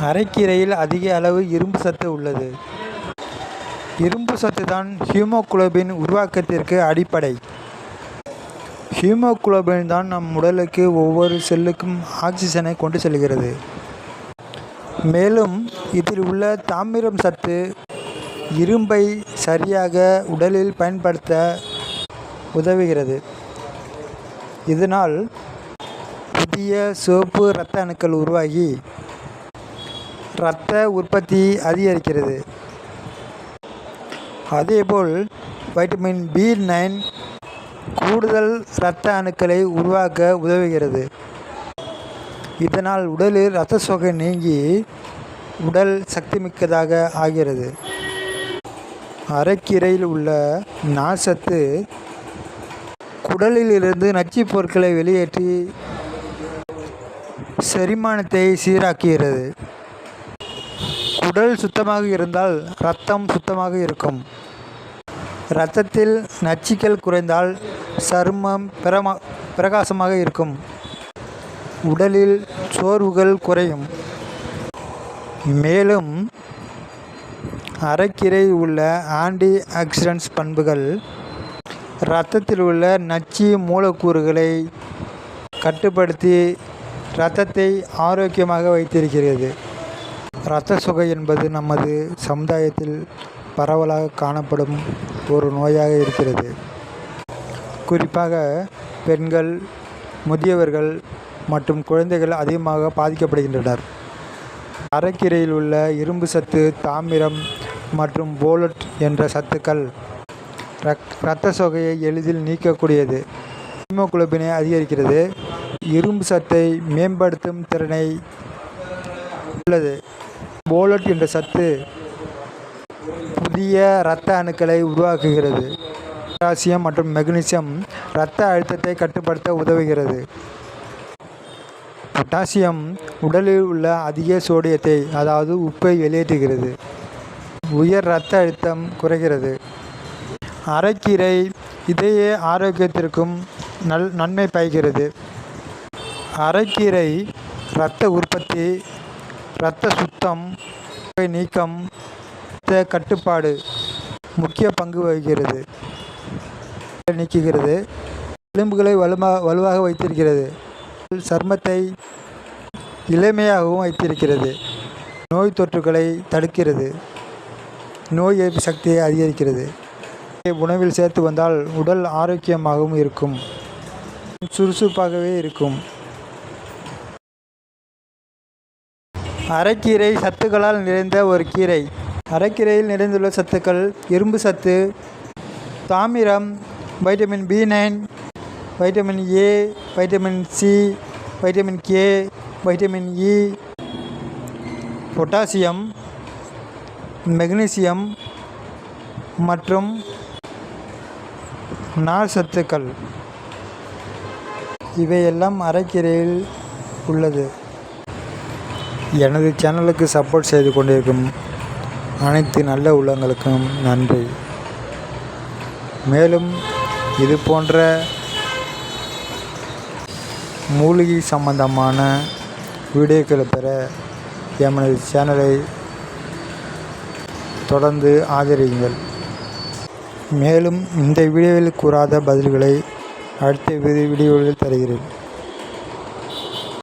அரைக்கீரையில் அதிக அளவு இரும்பு சத்து உள்ளது. இரும்பு சத்து தான் ஹீமோகுளோபின் உருவாக்கத்திற்கு அடிப்படை. ஹீமோகுளோபின் தான் நம் உடலுக்கு ஒவ்வொரு செல்லுக்கும் ஆக்சிஜனை கொண்டு செல்கிறது. மேலும் இதில் உள்ள தாமிரம் சத்து இரும்பை சரியாக உடலில் பயன்படுத்த உதவுகிறது. இதனால் புதிய சிவப்பு இரத்த அணுக்கள் உருவாகி இரத்த உற்பத்தி அதிகரிக்கிறது. அதேபோல் வைட்டமின் பி நைன் கூடுதல் இரத்த அணுக்களை உருவாக்க உதவுகிறது. இதனால் உடலில் இரத்த சோகை நீங்கி உடல் சக்திமிக்கதாக ஆகிறது. அரைக்கீரையில் உள்ள நார்ச்சத்து குடலிலிருந்து நச்சுப் பொருட்களை வெளியேற்றி செரிமானத்தை சீராக்குகிறது. உடல் சுத்தமாக இருந்தால் ரத்தம் சுத்தமாக இருக்கும். இரத்தத்தில் நச்சுக்கள் குறைந்தால் சருமம் பிரமா பிரகாசமாக இருக்கும். உடலில் சோர்வுகள் குறையும். மேலும் அரைக்கீரை உள்ள ஆன்டி ஆக்சிடென்ட்ஸ் பண்புகள் இரத்தத்தில் உள்ள நச்சு மூலக்கூறுகளை கட்டுப்படுத்தி இரத்தத்தை ஆரோக்கியமாக வைத்திருக்கிறது. இரத்த சுகை என்பது நமது சமுதாயத்தில் பரவலாக காணப்படும் ஒரு நோயாக இருக்கிறது. குறிப்பாக பெண்கள் முதியவர்கள் மற்றும் குழந்தைகள் அதிகமாக பாதிக்கப்படுகின்றனர். அரைக்கீரையில் உள்ள இரும்பு சத்து தாமிரம் மற்றும் போலட் என்ற சத்துக்கள் இரத்த சோகையை எளிதில் நீக்கக்கூடியது. ஹீமோகுளோபினை அதிகரிக்கிறது. இரும்பு சத்தை மேம்படுத்தும் திறனை உள்ளது. போலட் என்ற சத்து புதிய இரத்த அணுக்களை உருவாக்குகிறது. பொட்டாசியம் மற்றும் மெக்னீசியம் இரத்த அழுத்தத்தை கட்டுப்படுத்த உதவுகிறது. பொட்டாசியம் உடலில் உள்ள அதிக சோடியத்தை அதாவது உப்பை வெளியேற்றுகிறது. உயர் இரத்த அழுத்தம் குறைகிறது. அரைக்கீரை இதய ஆரோக்கியத்திற்கும் நல் நன்மை பயக்கிறது. அரைக்கீரை இரத்த உற்பத்தி இரத்த சுத்தம் நீக்கம் கட்டுப்பாடு முக்கிய பங்கு வகிக்கிறது. நீக்குகிறது. எலும்புகளை வலுமா வலுவாக வைத்திருக்கிறது. சர்மத்தை இளமையாகவும் வைத்திருக்கிறது. நோய் தொற்றுகளை தடுக்கிறது. நோய் எதிர்ப்பு சக்தியை அதிகரிக்கிறது. உணவில் சேர்த்து வந்தால் உடல் ஆரோக்கியமாகவும் இருக்கும். சுறுசுறுப்பாகவே இருக்கும். அரைக்கீரை சத்துக்களால் நிறைந்த ஒரு கீரை. அரைக்கீரையில் நிறைந்துள்ள சத்துக்கள் இரும்பு சத்து தாமிரம் vitamin B nine vitamin A vitamin C vitamin K vitamin E potassium magnesium மற்றும் நார் சத்துக்கள். இவையெல்லாம் அரைக்கீரையில் உள்ளது. எனது சேனலுக்கு சப்போர்ட் செய்து கொண்டிருக்கும் அனைத்து நல்ல உள்ளங்களுக்கும் நன்றி. மேலும் இது போன்ற மூலிகை சம்பந்தமான வீடியோக்களை பெற எமது சேனலை தொடர்ந்து ஆதரியுங்கள். மேலும் இந்த வீடியோவில் கூறாத பதில்களை அடுத்த வீடியோவில் தருகிறேன்.